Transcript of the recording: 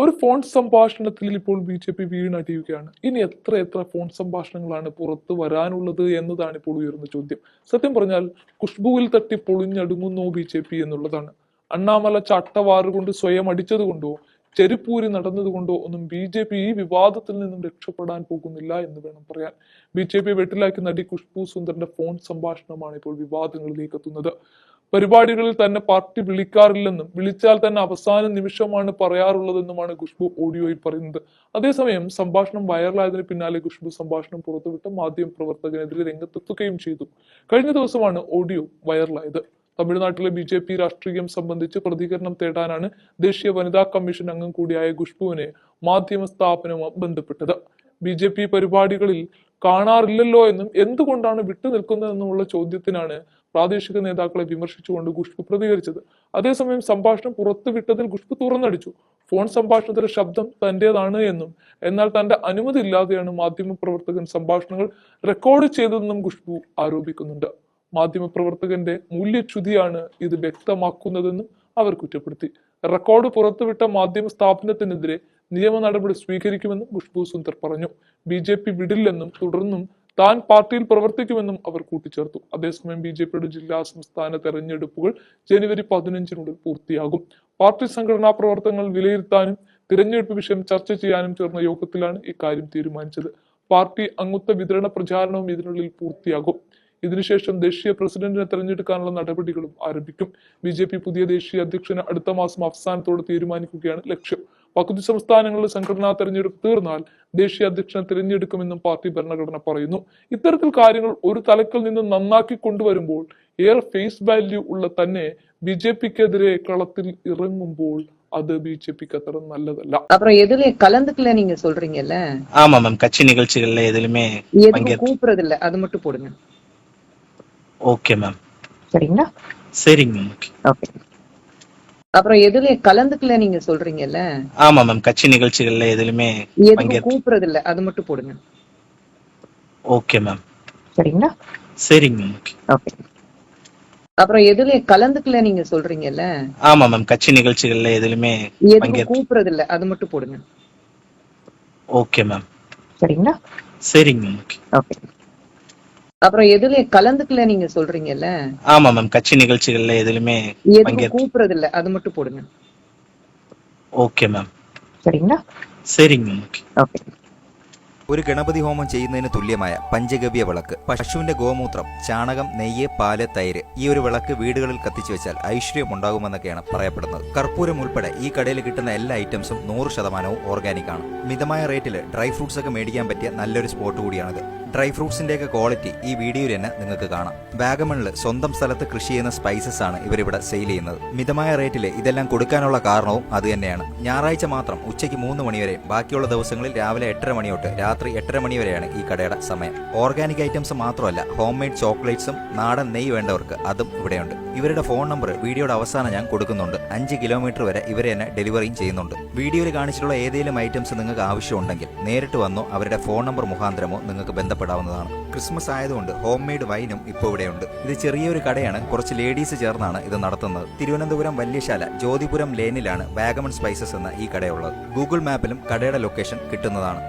ഒരു ഫോൺ സംഭാഷണത്തിൽ ഇപ്പോൾ ബി ജെ പി വീണടിയുകയാണ് ഇനി എത്ര എത്ര ഫോൺ സംഭാഷണങ്ങളാണ് പുറത്തു വരാനുള്ളത് എന്നതാണ് ഇപ്പോൾ ഉയർന്ന ചോദ്യം. സത്യം പറഞ്ഞാൽ ഖുഷ്ബുവിൽ തട്ടി പൊളിഞ്ഞടുങ്ങുന്നു ബി ജെ പി എന്നുള്ളതാണ്. അണ്ണാമല ചട്ടവാറുകൊണ്ട് സ്വയം അടിച്ചത് കൊണ്ടോ ചെരുപ്പൂരി നടന്നതുകൊണ്ടോ ഒന്നും ബി ജെ പി ഈ വിവാദത്തിൽ നിന്നും രക്ഷപ്പെടാൻ പോകുന്നില്ല എന്ന് വേണം പറയാൻ. ബി ജെ പി വെട്ടിലാക്കി നടി ഖുഷ്ബു സുന്ദറിന്റെ ഫോൺ സംഭാഷണമാണ് ഇപ്പോൾ വിവാദങ്ങളിലേക്ക് എത്തുന്നത്. പരിപാടികളിൽ തന്നെ പാർട്ടി വിളിക്കാറില്ലെന്നും വിളിച്ചാൽ തന്നെ അവസാന നിമിഷമാണ് പറയാറുള്ളതെന്നുമാണ് ഖുഷ്ബു ഓഡിയോയിൽ പറയുന്നത്. അതേസമയം സംഭാഷണം വൈറലായതിനു പിന്നാലെ ഖുഷ്ബു സംഭാഷണം പുറത്തുവിട്ട് മാധ്യമ പ്രവർത്തകനെതിരെ രംഗത്തെത്തുകയും ചെയ്തു. കഴിഞ്ഞ ദിവസമാണ് ഓഡിയോ വൈറലായത്. തമിഴ്നാട്ടിലെ ബി ജെ പി രാഷ്ട്രീയം സംബന്ധിച്ച് പ്രതികരണം തേടാനാണ് ദേശീയ വനിതാ കമ്മീഷൻ അംഗം കൂടിയായ ഖുഷ്ബുവിനെ മാധ്യമ സ്ഥാപനവുമായി ബന്ധപ്പെട്ടത്. ബി ജെ പി പരിപാടികളിൽ കാണാറില്ലല്ലോ എന്നും എന്തുകൊണ്ടാണ് വിട്ടുനിൽക്കുന്നതെന്നുമുള്ള ചോദ്യത്തിനാണ് പ്രാദേശിക നേതാക്കളെ വിമർശിച്ചുകൊണ്ട് ഖുഷ്ബു പ്രതികരിച്ചത്. അതേസമയം സംഭാഷണം പുറത്തുവിട്ടതിൽ ഖുഷ്ബു തുറന്നടിച്ചു. ഫോൺ സംഭാഷണത്തിലെ ശബ്ദം തന്റേതാണ് എന്നും എന്നാൽ തന്റെ അനുമതി ഇല്ലാതെയാണ് മാധ്യമ പ്രവർത്തകൻ സംഭാഷണങ്ങൾ റെക്കോർഡ് ചെയ്തതെന്നും ഖുഷ്ബു ആരോപിക്കുന്നുണ്ട്. മാധ്യമപ്രവർത്തകന്റെ മൂല്യച്യുതിയാണ് ഇത് വ്യക്തമാക്കുന്നതെന്നും അവർ കുറ്റപ്പെടുത്തി. റെക്കോർഡ് പുറത്തുവിട്ട മാധ്യമ സ്ഥാപനത്തിനെതിരെ നിയമ നടപടി സ്വീകരിക്കുമെന്നും ഖുഷ്ബു സുന്ദർ പറഞ്ഞു. ബി ജെ പി വിടില്ലെന്നും തുടർന്നും താൻ പാർട്ടിയിൽ പ്രവർത്തിക്കുമെന്നും അവർ കൂട്ടിച്ചേർത്തു. അതേസമയം ബി ജെ പിയുടെ ജില്ലാ സംസ്ഥാന തെരഞ്ഞെടുപ്പുകൾ ജനുവരി പതിനഞ്ചിനുള്ളിൽ പൂർത്തിയാകും. പാർട്ടി സംഘടനാ പ്രവർത്തനങ്ങൾ വിലയിരുത്താനും തിരഞ്ഞെടുപ്പ് വിഷയം ചർച്ച ചെയ്യാനും ചേർന്ന യോഗത്തിലാണ് ഇക്കാര്യം തീരുമാനിച്ചത്. പാർട്ടി അംഗത്വ വിതരണ പ്രചാരണവും ഇതിനുള്ളിൽ പൂർത്തിയാകും. ഇതിനുശേഷം ദേശീയ പ്രസിഡന്റിനെ തെരഞ്ഞെടുക്കാനുള്ള നടപടികളും ആരംഭിക്കും. ബി പുതിയ ദേശീയ അധ്യക്ഷനെ അടുത്ത മാസം അവസാനത്തോടെ തീരുമാനിക്കുകയാണ് ലക്ഷ്യം. പകുതി സംസ്ഥാനങ്ങളിലെ സംഘടനാ തെരഞ്ഞെടുപ്പ് തീർന്നാൽ ദേശീയ അധ്യക്ഷനെ തിരഞ്ഞെടുക്കുമെന്നും പാർട്ടി ഭരണഘടന പറയുന്നു ഇത്തരത്തിൽ കാര്യങ്ങൾ ഒരു തലക്കിൽ നിന്ന് നന്നാക്കി കൊണ്ടുവരുമ്പോൾ ഏറെ ഫേസ് വാല്യൂ ഉള്ള തന്നെ ബി ജെ പിക്കെതിരെ കളത്തിൽ ഇറങ്ങുമ്പോൾ അത് ബി ജെ പിക്ക് അത്ര നല്ലതല്ല அப்புறம் எதுல கலந்துக்கல நீங்க சொல்றீங்கல்ல ஆமா மேம் கட்சி நிகழ்ச்சிகள்ல எதுலயுமே எதுவும் பங்கேற்க கூப்பிடுறது இல்ல அது மட்டும் போடுங்க ஓகே மேம் சரிங்களா சரிங்க மேம் ஓகே ஓகே அப்புறம் எதுல கலந்துக்கல நீங்க சொல்றீங்கல்ல? ஆமா மேம் கட்சி நிகழ்ச்சிகள்ல எதுலயுமே கூப்பிடுறது இல்ல அது மட்டும் போடுங்க. ஓகே மேம் சரிங்களா? சரிங்க மேம் ஓகே அப்புறம் எதுல கலந்துக்கல நீங்க சொல்றீங்கல்ல? ஆமா மேம் கட்சி நிகழ்ச்சிகள்ல எதுலயுமே கூப்பிடுறது இல்ல அது மட்டும் போடுங்க. ஓகே மேம் சரிங்களா? சரிங்க மேம் ஓகே அப்புறம் எதுல கலந்துக்கல நீங்க சொல்றீங்கல்ல? ஆமா மேம் கட்சி நிகழ்ச்சிகள்ல எதுலயுமே எதுவும் கூப்பிடுறது இல்ல அது மட்டும் போடுங்க. ஓகே மேம் சரிங்களா? சரிங்க மேம் ஓகே ഒരു ഗണപതി ഹോമം ചെയ്യുന്നതിന് തുല്യമായ പഞ്ചഗവ്യ വിളക്ക് പശുവിന്റെ ഗോമൂത്രം ചാണകം നെയ്യ് പാൽ തൈര് ഈ ഒരു വിളക്ക് വീടുകളിൽ കത്തിച്ചു വെച്ചാൽ ഐശ്വര്യം ഉണ്ടാകുമെന്നൊക്കെയാണ് പറയപ്പെടുന്നത്. കർപ്പൂരം ഉൾപ്പെടെ ഈ കടയിൽ കിട്ടുന്ന എല്ലാ ഐറ്റംസും നൂറ് ശതമാനവും ഓർഗാനിക് ആണ്. മിതമായ റേറ്റിൽ ഡ്രൈ ഫ്രൂട്ട്സ് ഒക്കെ മേടിക്കാൻ പറ്റിയ നല്ലൊരു സ്പോട്ട് കൂടിയാണിത്. ഡ്രൈ ഫ്രൂട്ട്സിന്റെയൊക്കെ ക്വാളിറ്റി ഈ വീഡിയോയിൽ തന്നെ നിങ്ങൾക്ക് കാണാം. വാഗമണിൽ സ്വന്തം സ്ഥലത്ത് കൃഷി ചെയ്യുന്ന സ്പൈസസ് ആണ് ഇവരിവിടെ സെയിൽ ചെയ്യുന്നത്. മിതമായ റേറ്റിൽ ഇതെല്ലാം കൊടുക്കാനുള്ള കാരണവും അത് തന്നെയാണ്. ഞായറാഴ്ച മാത്രം ഉച്ചയ്ക്ക് മൂന്ന് മണിവരെ ബാക്കിയുള്ള ദിവസങ്ങളിൽ രാവിലെ എട്ടര മണി തൊട്ട് രാത്രി എട്ടര മണി വരെയാണ് ഈ കടയുടെ സമയം. ഓർഗാനിക് ഐറ്റംസ് മാത്രമല്ല ഹോം മെയ്ഡ് ചോക്ലേറ്റ്സും നാടൻ നെയ്യ് വേണ്ടവർക്ക് അതും ഇവിടെയുണ്ട്. ഇവരുടെ ഫോൺ നമ്പർ വീഡിയോയുടെ അവസാനം ഞാൻ കൊടുക്കുന്നുണ്ട്. അഞ്ച് കിലോമീറ്റർ വരെ ഇവരെ തന്നെ ഡെലിവറിയും ചെയ്യുന്നുണ്ട്. വീഡിയോയിൽ കാണിച്ചിട്ടുള്ള ഏതെങ്കിലും ഐറ്റംസ് നിങ്ങൾക്ക് ആവശ്യമുണ്ടെങ്കിൽ നേരിട്ട് വന്നോ അവരുടെ ഫോൺ നമ്പർ മുഖാന്തരമോ നിങ്ങൾക്ക് ബന്ധപ്പെടാവുന്നതാണ്. ക്രിസ്മസ് ആയതുകൊണ്ട് ഹോം മെയ്ഡ് വൈനും ഇപ്പോൾ ഇവിടെയുണ്ട്. ഇത് ചെറിയൊരു കടയാണ് കുറച്ച് ലേഡീസ് ചേർന്നാണ് ഇത് നടത്തുന്നത്. തിരുവനന്തപുരം വല്യശാല ജ്യോതിപുരം ലേനിലാണ് വാഗമൺ സ്പൈസസ് എന്ന ഈ കടയുള്ളത്. ഗൂഗിൾ മാപ്പിലും കടയുടെ ലൊക്കേഷൻ കിട്ടുന്നതാണ്.